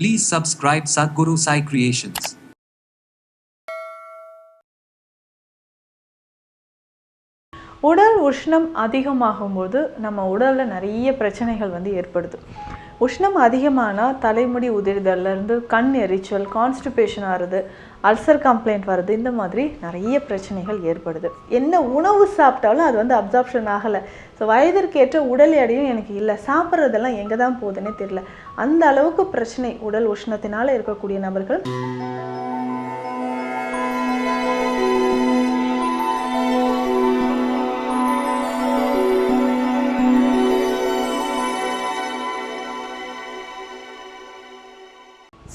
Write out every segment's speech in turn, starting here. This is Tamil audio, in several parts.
Please subscribe Sadhguru Sai Creations. உடல் உஷ்ணம் அதிகமாகும்போது நம்ம உடலில் நிறைய பிரச்சனைகள் வந்து ஏற்படுது உஷ்ணம் அதிகமானால் தலைமுடி உதிர்தல்ல இருந்து கண் எரிச்சல் கான்ஸ்டிபேஷன் ஆகுது அல்சர் கம்ப்ளைண்ட் வருது இந்த மாதிரி நிறைய பிரச்சனைகள் ஏற்படுது. என்ன உணவு சாப்பிட்டாலும் அது வந்து அப்சார்ப்ஷன் ஆகலை. ஸோ வயதிற்கேற்ற உடல் எடையும் எனக்கு இல்லை. சாப்பிட்றதெல்லாம் எங்கே தான் போகுதுன்னே தெரியல. அந்த அளவுக்கு பிரச்சனை உடல் உஷ்ணத்தினால இருக்கக்கூடிய நபர்கள்.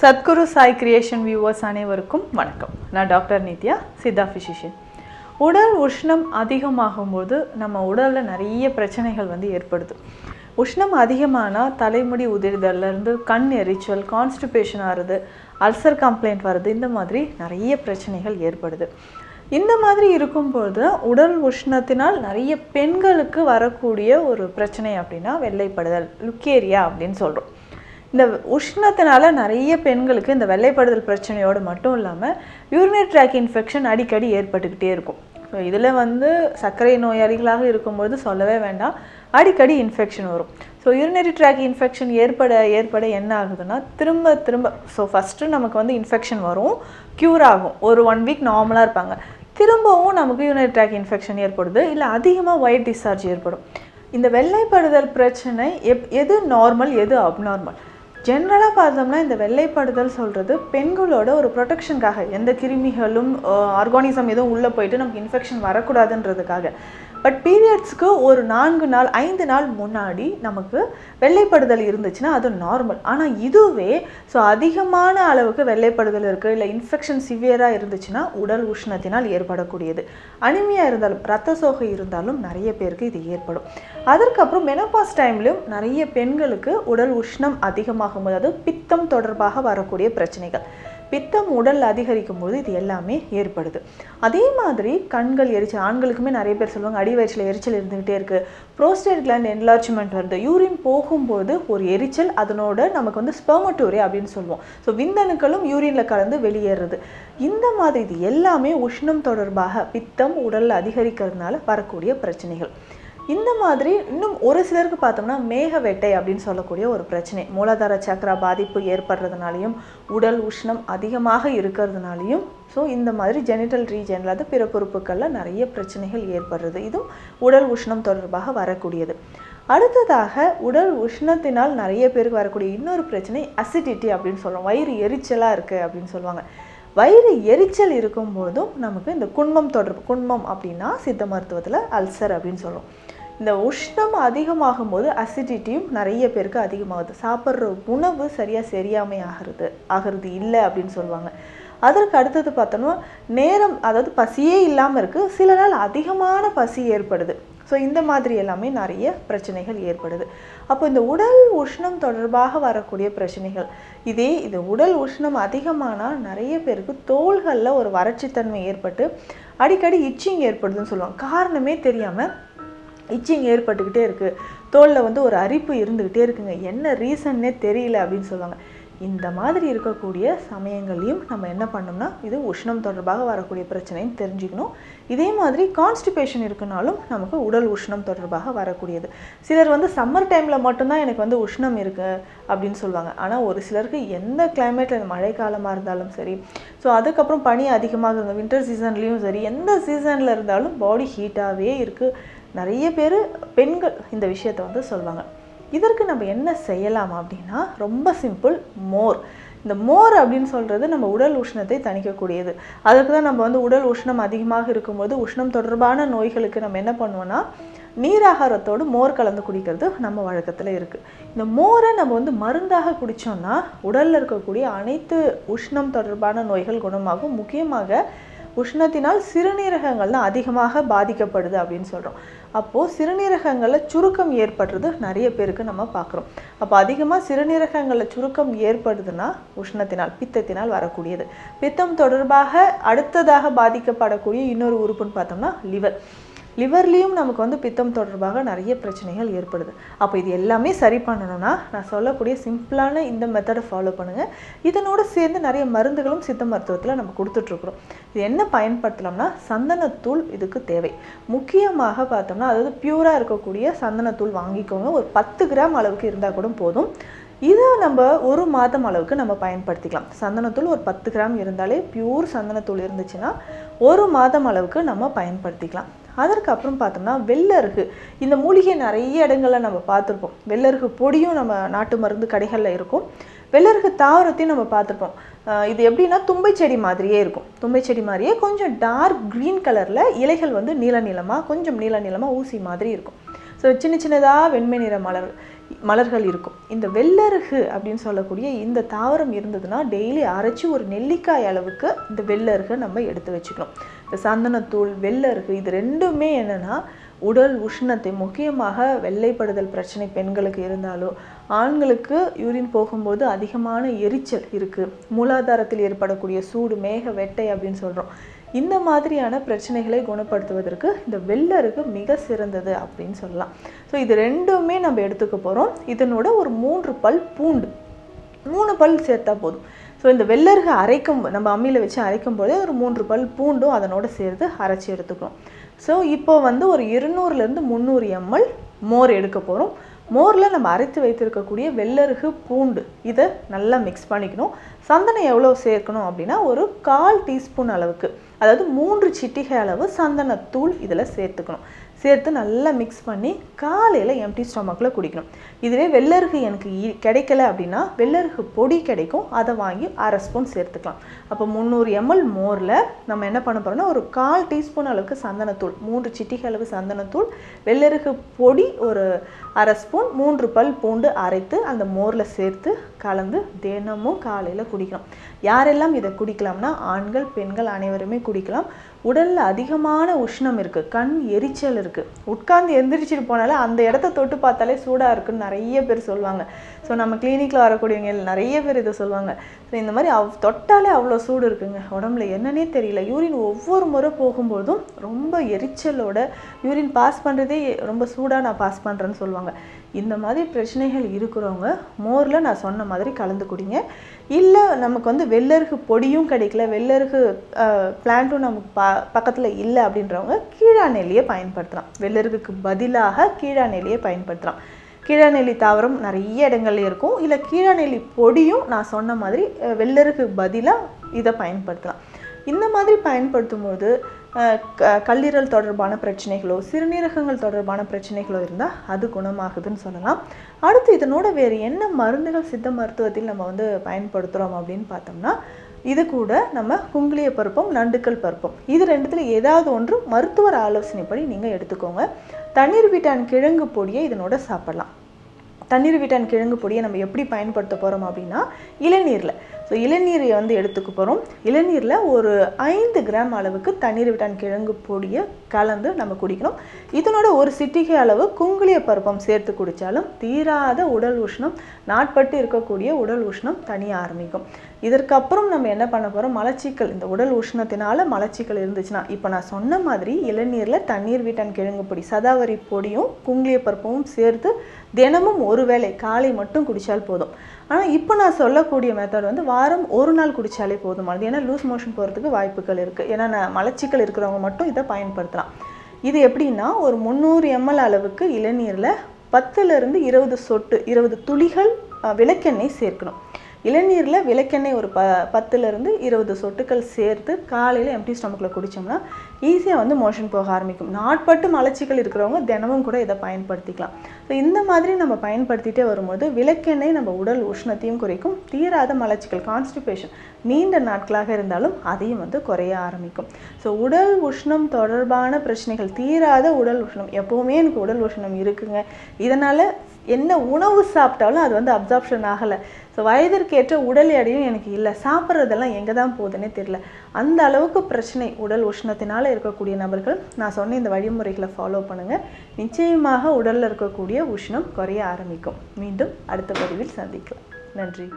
சத்குரு சாய் கிரியேஷன் வியூவர்ஸ் அனைவருக்கும் வணக்கம். நான் டாக்டர் நித்யா சித்தா ஃபிசிஷியன் உடல் உஷ்ணம் அதிகமாகும்போது நம்ம உடலில் நிறைய பிரச்சனைகள் வந்து ஏற்படுது. உஷ்ணம் அதிகமானால் தலைமுடி உதிர்தல்லேருந்து கண் எரிச்சல் கான்ஸ்டிபேஷன் ஆகுது அல்சர் கம்ப்ளைண்ட் வருது இந்த மாதிரி நிறைய பிரச்சனைகள் ஏற்படுது. இந்த மாதிரி இருக்கும்போது உடல் உஷ்ணத்தினால் நிறைய பெண்களுக்கு வரக்கூடிய ஒரு பிரச்சனை அப்படின்னா வெள்ளைப்படுதல் லுக்கேரியா அப்படின்னு சொல்கிறோம் இந்த உஷ்ணத்தினால நிறைய பெண்களுக்கு இந்த வெள்ளைப்படுதல் பிரச்சனையோடு மட்டும் இல்லாமல் யூரினரி ட்ராக் இன்ஃபெக்ஷன் அடிக்கடி ஏற்பட்டுக்கிட்டே இருக்கும். ஸோ இதில் வந்து சர்க்கரை நோயாளிகளாக இருக்கும்போது சொல்லவே வேண்டாம். அடிக்கடி இன்ஃபெக்ஷன் வரும். ஸோ யூரினரி ட்ராக் இன்ஃபெக்ஷன் ஏற்பட ஏற்பட என்ன ஆகுதுன்னா திரும்ப திரும்ப ஸோ ஃபஸ்ட்டு நமக்கு வந்து இன்ஃபெக்ஷன் வரும். க்யூர் ஆகும். ஒரு ஒன் வீக் நார்மலாக இருப்பாங்க. திரும்பவும் நமக்கு யூரினரி ட்ராக் இன்ஃபெக்ஷன் ஏற்படுது. இல்லை அதிகமாக ஒயிட் டிஸ்சார்ஜ் ஏற்படும். இந்த வெள்ளைப்படுதல் பிரச்சனை எப் எது நார்மல் எது அப்நார்மல் ஜென்ரலாக பார்த்தோம்னா இந்த வெள்ளைப்படுதல் சொல்கிறது பெண்களோட ஒரு ப்ரொடெக்ஷனுக்காக எந்த கிருமிகளும் ஆர்கானிசம் எதுவும் உள்ளே போயிட்டு நமக்கு இன்ஃபெக்ஷன் வரக்கூடாதுன்றதுக்காக. பட் பீரியட்ஸ்க்கு ஒரு நான்கு நாள் ஐந்து நாள் முன்னாடி நமக்கு வெள்ளைப்படுதல் இருந்துச்சுன்னா அது நார்மல் ஆனால் இதுவே ஸோ அதிகமான அளவுக்கு வெள்ளைப்படுதல் இருக்குது இல்லை இன்ஃபெக்ஷன் சிவியராக இருந்துச்சுன்னா உடல் உஷ்ணத்தினால் ஏற்படக்கூடியது. அனிமியா இருந்தாலும் ரத்த சோகை இருந்தாலும் நிறைய பேருக்கு இது ஏற்படும். அதற்கப்புறம் மெனோபாஸ் டைம்லையும் நிறைய பெண்களுக்கு உடல் உஷ்ணம் அதிகமாகும் போது அது பித்தம் தொடர்பாக வரக்கூடிய பிரச்சனைகள். பித்தம் உடல் அதிகரிக்கும் போது இது எல்லாமே ஏற்படுது. அதே மாதிரி கண்கள் எரிச்சல் ஆண்களுக்குமே நிறைய பேர் சொல்லுவாங்க அடி வயிற்றில் எரிச்சல் இருந்துகிட்டே இருக்குது ப்ரோஸ்டேட் கிளாண்ட் என்லார்ஜ்மெண்ட் வருது. யூரின் போகும்போது ஒரு எரிச்சல் அதனோட நமக்கு வந்து ஸ்பெர்மட்டோரி அப்படின்னு சொல்லுவோம். ஸோ விந்தணுக்களும் யூரினில் கலந்து வெளியேறுறது. இந்த மாதிரி இது எல்லாமே உஷ்ணம் தொடர்பாக பித்தம் உடலில் அதிகரிக்கிறதுனால வரக்கூடிய பிரச்சனைகள். இந்த மாதிரி இன்னும் ஒரு சிலருக்கு பார்த்தோம்னா மேக வெட்டை அப்படின்னு சொல்லக்கூடிய ஒரு பிரச்சனை. மூலாதார சக்கரா பாதிப்பு ஏற்படுறதுனாலையும் உடல் உஷ்ணம் அதிகமாக இருக்கிறதுனாலையும் ஸோ இந்த மாதிரி ஜெனிட்டல் ரீஜன் அது பிற பொறுப்புகளில் நிறைய பிரச்சனைகள் ஏற்படுறது. இதுவும் உடல் உஷ்ணம் தொடர்பாக வரக்கூடியது. அடுத்ததாக உடல் உஷ்ணத்தினால் நிறைய பேருக்கு வரக்கூடிய இன்னொரு பிரச்சனை அசிடிட்டி அப்படின்னு சொல்கிறோம் வயிறு எரிச்சலாக இருக்குது அப்படின்னு சொல்லுவாங்க. வயிறு எரிச்சல் இருக்கும்போதும் நமக்கு இந்த குண்மம் தொடர்பு குண்மம் அப்படின்னா சித்த மருத்துவத்தில் அல்சர் அப்படின்னு சொல்கிறோம் இந்த உஷ்ணம் அதிகமாகும் போது அசிடிட்டியும் நிறைய பேருக்கு அதிகமாகுது. சாப்பிட்ற உணவு சரியாக சரியாமை ஆகிறது ஆகிறது இல்லை அப்படின்னு சொல்லுவாங்க. அதற்கு அடுத்தது பார்த்தோன்னா நேரம் அதாவது பசியே இல்லாமல் இருக்குது சில நாள் அதிகமான பசி ஏற்படுது. ஸோ இந்த மாதிரி எல்லாமே நிறைய பிரச்சனைகள் ஏற்படுது. அப்போ இந்த உடல் உஷ்ணம் தொடர்பாக வரக்கூடிய பிரச்சனைகள் இதே இது உடல் உஷ்ணம் அதிகமானால் நிறைய பேருக்கு தோள்களில் ஒரு வறட்சித்தன்மை ஏற்பட்டு அடிக்கடி இச்சிங் ஏற்படுதுன்னு சொல்லுவாங்க. காரணமே தெரியாமல் இச்சிங் ஏற்பட்டுக்கிட்டே இருக்குது தோலில் வந்து ஒரு அரிப்பு இருந்துக்கிட்டே இருக்குங்க. என்ன ரீசன்னே தெரியல அப்படின்னு சொல்லுவாங்க. இந்த மாதிரி இருக்கக்கூடிய சமயங்களையும் நம்ம என்ன பண்ணோம்னா இது உஷ்ணம் தொடர்பாக வரக்கூடிய பிரச்சனைன்னு தெரிஞ்சுக்கணும். இதே மாதிரி கான்ஸ்டிபேஷன் இருக்குனாலும் நமக்கு உடல் உஷ்ணம் தொடர்பாக வரக்கூடியது. சிலர் வந்து சம்மர் டைமில் மட்டும்தான் எனக்கு வந்து உஷ்ணம் இருக்குது அப்படின்னு சொல்லுவாங்க. ஆனால் ஒரு சிலருக்கு எந்த கிளைமேட்டில் மழை காலமாக இருந்தாலும் சரி ஸோ அதுக்கப்புறம் பனி அதிகமாக இருக்கும் வின்டர் சீசன்லேயும் சரி எந்த சீசனில் இருந்தாலும் பாடி ஹீட்டாகவே இருக்குது நிறைய பேர் பெண்கள் இந்த விஷயத்தை வந்து சொல்லுவாங்க. இதற்கு நம்ம என்ன செய்யலாம் அப்படின்னா ரொம்ப சிம்பிள் மோர். இந்த மோர் அப்படின்னு சொல்கிறது நம்ம உடல் உஷ்ணத்தை தணிக்கக்கூடியது. அதுக்கு தான் நம்ம வந்து உடல் உஷ்ணம் அதிகமாக இருக்கும்போது உஷ்ணம் தொடர்பான நோய்களுக்கு நம்ம என்ன பண்ணுவோம்னா நீராகாரத்தோடு மோர் கலந்து குடிக்கிறது நம்ம வழக்கத்தில் இருக்குது இந்த மோரை நம்ம வந்து மருந்தாக குடித்தோம்னா உடலில் இருக்கக்கூடிய அனைத்து உஷ்ணம் தொடர்பான நோய்கள் குணமாகும். முக்கியமாக உஷ்ணத்தினால் சிறுநீரகங்கள் தான் அதிகமாக பாதிக்கப்படுது அப்படின்னு சொல்கிறோம் அப்போது சிறுநீரகங்களில் சுருக்கம் ஏற்படுறது நிறைய பேருக்கு நம்ம பார்க்குறோம். அப்போ அதிகமாக சிறுநீரகங்களில் சுருக்கம் ஏற்படுதுன்னா உஷ்ணத்தினால் பித்தத்தினால் வரக்கூடியது. பித்தம் தொடர்பாக அடுத்ததாக பாதிக்கப்படக்கூடிய இன்னொரு உறுப்புன்னு பார்த்தோம்னா லிவர் லிவர்லேயும் நமக்கு வந்து பித்தம் தொடர்பாக நிறைய பிரச்சனைகள் ஏற்படுது. அப்போ இது எல்லாமே சரி பண்ணணும்னா நான் சொல்லக்கூடிய சிம்பிளான இந்த மெத்தடை ஃபாலோ பண்ணுங்கள் இதனோடு சேர்ந்து நிறைய மருந்துகளும் சித்த மருத்துவத்தில் நம்ம கொடுத்துட்ருக்குறோம். இது என்ன பயன்படுத்தலாம்னா சந்தனத்தூள் இதுக்கு தேவை. முக்கியமாக பார்த்தோம்னா அதாவது பியூராக இருக்கக்கூடிய சந்தனத்தூள் வாங்கிக்கோங்க. ஒரு பத்து கிராம் அளவுக்கு இருந்தால் கூட போதும். இதை நம்ம ஒரு மாதம் அளவுக்கு நம்ம பயன்படுத்திக்கலாம். சந்தனத்தூள் ஒரு பத்து கிராம் இருந்தாலே பியூர் சந்தனத்தூள் இருந்துச்சுன்னா ஒரு மாதம் அளவுக்கு நம்ம பயன்படுத்திக்கலாம். அதற்கப்புறம் பார்த்தோம்னா வெள்ளருகு. இந்த மூலிகை நிறைய இடங்களில் நம்ம பார்த்துருப்போம். வெள்ளருகு பொடியும் நம்ம நாட்டு மருந்து கடைகளில் இருக்கும். வெள்ளருகு தாவரத்தையும் நம்ம பார்த்துருப்போம். இது எப்படின்னா தும்பை செடி மாதிரியே இருக்கும். தும்பை செடி மாதிரியே கொஞ்சம் டார்க் க்ரீன் கலரில் இலைகள் வந்து நீல நீளமாக கொஞ்சம் நீல நீளமாக ஊசி மாதிரி இருக்கும். ஸோ சின்ன சின்னதாக வெண்மை நிற மலர் மலர்கள் இருக்கும். இந்த வெள்ளருகு அப்படின்னு சொல்லக்கூடிய இந்த தாவரம் இருந்ததுன்னா டெய்லி அரைச்சி ஒரு நெல்லிக்காய் அளவுக்கு இந்த வெள்ளருகை நம்ம எடுத்து வச்சுக்கணும். இந்த சந்தனத்தூள் வெள்ளருகு இது ரெண்டுமே என்னென்னா உடல் உஷ்ணத்தை முக்கியமாக வெள்ளைப்படுதல் பிரச்சனை பெண்களுக்கு இருந்தாலோ ஆண்களுக்கு யூரின் போகும்போது அதிகமான எரிச்சல் இருக்குது மூலாதாரத்தில் ஏற்படக்கூடிய சூடு மேக வெட்டை அப்படின்னு சொல்கிறோம் இந்த மாதிரியான பிரச்சனைகளை குணப்படுத்துவதற்கு இந்த வெள்ளருக்கு மிக சிறந்தது அப்படின்னு சொல்லலாம். ஸோ இது ரெண்டுமே நம்ம எடுத்துக்க போகிறோம் இதனோட ஒரு மூன்று பல் பூண்டு. மூணு பல் சேர்த்தா போதும். ஸோ இந்த வெள்ளருகு அரைக்கும் நம்ம அம்மியில் வச்சு அரைக்கும் போதே ஒரு மூன்று பல் பூண்டும் அதனோட சேர்த்து அரைச்சி எடுத்துக்கணும் ஸோ இப்போ வந்து ஒரு இருநூறுலேருந்து முந்நூறு எம்எல் மோர் எடுக்க போகிறோம் மோரில் நம்ம அரைத்து வைத்திருக்கக்கூடிய வெள்ளருகு பூண்டு இதை நல்லா மிக்ஸ் பண்ணிக்கணும். சந்தனம் எவ்வளோ சேர்க்கணும் அப்படின்னா ஒரு கால் டீஸ்பூன் அளவுக்கு அதாவது மூன்று சிட்டிகை அளவு சந்தனத்தூள் இதில் சேர்த்துக்கணும். சேர்த்து நல்லா மிக்ஸ் பண்ணி காலையில் எம்டி ஸ்டொமக்கில் குடிக்கணும். இதுவே வெள்ளருகு எனக்கு கிடைக்கல அப்படின்னா வெள்ளருகு பொடி கிடைக்கும். அதை வாங்கி அரை ஸ்பூன் சேர்த்துக்கலாம். அப்போ முந்நூறு எம்எல் மோரில் நம்ம என்ன பண்ண போகிறோம்னா ஒரு கால் டீஸ்பூன் அளவுக்கு சந்தனத்தூள் மூன்று சிட்டிகை அளவு சந்தனத்தூள் வெள்ளருகு பொடி ஒரு அரை ஸ்பூன் மூன்று பல் பூண்டு அரைத்து அந்த மோரில் சேர்த்து கலந்து தினமும் காலையில் குடிக்கணும். யாரெல்லாம் இதை குடிக்கலாம்னா ஆண்கள் பெண்கள் அனைவருமே குடிக்கலாம். உடலில் அதிகமான உஷ்ணம் இருக்குது கண் எரிச்சல் இருக்குது உட்கார்ந்து எந்திரிச்சிட்டு போனாலே அந்த இடத்த தொட்டு பார்த்தாலே சூடாக இருக்குன்னு நிறைய பேர் சொல்லுவாங்க. ஸோ நம்ம கிளினிக்கில் வரக்கூடியவங்க நிறைய பேர் இதை சொல்லுவாங்க. ஸோ இந்த மாதிரி அவ் தொட்டாலே அவ்வளோ சூடு இருக்குங்க. உடம்புல என்னன்னே தெரியல. யூரின் ஒவ்வொரு முறை போகும்போதும் ரொம்ப எரிச்சலோட யூரின் பாஸ் பண்ணுறதே ரொம்ப சூடாக நான் பாஸ் பண்ணுறேன்னு சொல்லுவாங்க. இந்த மாதிரி பிரச்சனைகள் இருக்கிறவங்க மோரில் நான் சொன்ன மாதிரி கலந்து குடிங்க இல்லை நமக்கு வந்து வெள்ளருகு பொடியும் கிடைக்கல வெள்ளருகு பிளான்ட்டும் நமக்கு ப பக்கத்தில் இல்லை அப்படின்றவங்க கீழாநெல்லியை பயன்படுத்தலாம். வெள்ளருகுக்கு பதிலாக கீழாநெல்லியை பயன்படுத்தலாம். கீழாநெல்லி தாவரம் நிறைய இடங்கள்ல இருக்கும். இல்லை கீழாநெல்லி பொடியும் நான் சொன்ன மாதிரி வெள்ளருக்கு பதிலாக இதை பயன்படுத்தலாம். இந்த மாதிரி பயன்படுத்தும் போது கல்லீரல் தொடர்பான பிரச்சனைகளோ சிறுநீரகங்கள் தொடர்பான பிரச்சனைகளோ இருந்தால் அது குணமாகுதுன்னு சொல்லலாம். அடுத்து இதனோட வேறு என்ன மருந்துகள் சித்த மருத்துவத்தில் நம்ம வந்து பயன்படுத்துகிறோம் அப்படின்னு பார்த்தோம்னா இது கூட நம்ம குங்குளிய பருப்பும் நண்டுக்கல் பருப்பும். இது ரெண்டுத்தில் ஏதாவது ஒன்று மருத்துவர் ஆலோசனைப்படி நீங்கள் எடுத்துக்கோங்க. தண்ணீர் வீட்டான் கிழங்கு பொடியை இதனோட சாப்பிடலாம். தண்ணீர் வீட்டான் கிழங்கு பொடியை நம்ம எப்படி பயன்படுத்த போகிறோம் அப்படின்னா இளநீரில். ஸோ இளநீரை வந்து எடுத்துக்க போகிறோம் இளநீரில் ஒரு ஐந்து கிராம் அளவுக்கு தண்ணீர் விட்டான் கிழங்கு பொடியை கலந்து நம்ம குடிக்கணும். இதனோட ஒரு சிட்டிகை அளவு குங்குளிய பருப்பம் சேர்த்து குடித்தாலும் தீராத உடல் உஷ்ணம் நாட்பட்டு இருக்கக்கூடிய உடல் உஷ்ணம் தனியாக ஆரம்பிக்கும். இதற்கப்புறம் நம்ம என்ன பண்ண போகிறோம் மலச்சிக்கல். இந்த உடல் உஷ்ணத்தினால மலச்சிக்கல் இருந்துச்சுன்னா இப்போ நான் சொன்ன மாதிரி இளநீரில் தண்ணீர் வீட்டான் கிழங்கு பொடி சதாவரி பொடியும் குங்கிலிய பருப்பும் சேர்த்து தினமும் ஒரு வேளை காலை மட்டும் குடித்தால் போதும். ஆனால் இப்போ நான் சொல்லக்கூடிய மெத்தட் வந்து வாரம் ஒரு நாள் குடித்தாலே போதுமானது ஏன்னா லூஸ் மோஷன் போகிறதுக்கு வாய்ப்புகள் இருக்குது ஏன்னா நான் மலச்சிக்கல் இருக்கிறவங்க மட்டும் இதை பயன்படுத்தலாம். இது எப்படின்னா ஒரு முந்நூறு எம்எல் அளவுக்கு இளநீரில் பத்துலேருந்து இருபது சொட்டு இருபது துளிகள் விளக்கெண்ணெய் சேர்க்கணும். இளநீரில் விளக்கெண்ணெய் ஒரு ப பத்துலேருந்து இருபது சொட்டுக்கள் சேர்த்து காலையில் எம்டி ஸ்டமக்கில் குடித்தோம்னா ஈஸியாக வந்து மோஷன் போக ஆரம்பிக்கும். நாட்பட்டு மலச்சிக்கல் இருக்கிறவங்க தினமும் கூட இதை பயன்படுத்திக்கலாம். ஸோ இந்த மாதிரி நம்ம பயன்படுத்திகிட்டே வரும்போது விளக்கெண்ணெய் நம்ம உடல் உஷ்ணத்தையும் குறைக்கும். தீராத மலச்சிக்கல் கான்ஸ்டிபேஷன் நீண்ட நாட்களாக இருந்தாலும் அதையும் வந்து குறைய ஆரம்பிக்கும். ஸோ உடல் உஷ்ணம் தொடர்பான பிரச்சனைகள் தீராத உடல் உஷ்ணம் எப்போவுமே எனக்கு உடல் உஷ்ணம் இருக்குங்க. இதனால் என்ன உணவு சாப்பிட்டாலும் அது வந்து அப்சார்ப்ஷன் ஆகலை. ஸோ வயதிற்கேற்ற உடல் எடையும் எனக்கு இல்லை. சாப்பிட்றதெல்லாம் எங்கே தான் போகுதுன்னே தெரியல. அந்த அளவுக்கு பிரச்சனை உடல் உஷ்ணத்தினால் இருக்கக்கூடிய நபர்கள் நான் சொன்ன இந்த வழிமுறைகளை ஃபாலோ பண்ணுங்கள் நிச்சயமாக உடலில் இருக்கக்கூடிய உஷ்ணம் குறைய ஆரம்பிக்கும். மீண்டும் அடுத்த பதிவில் சந்திக்கலாம். நன்றி.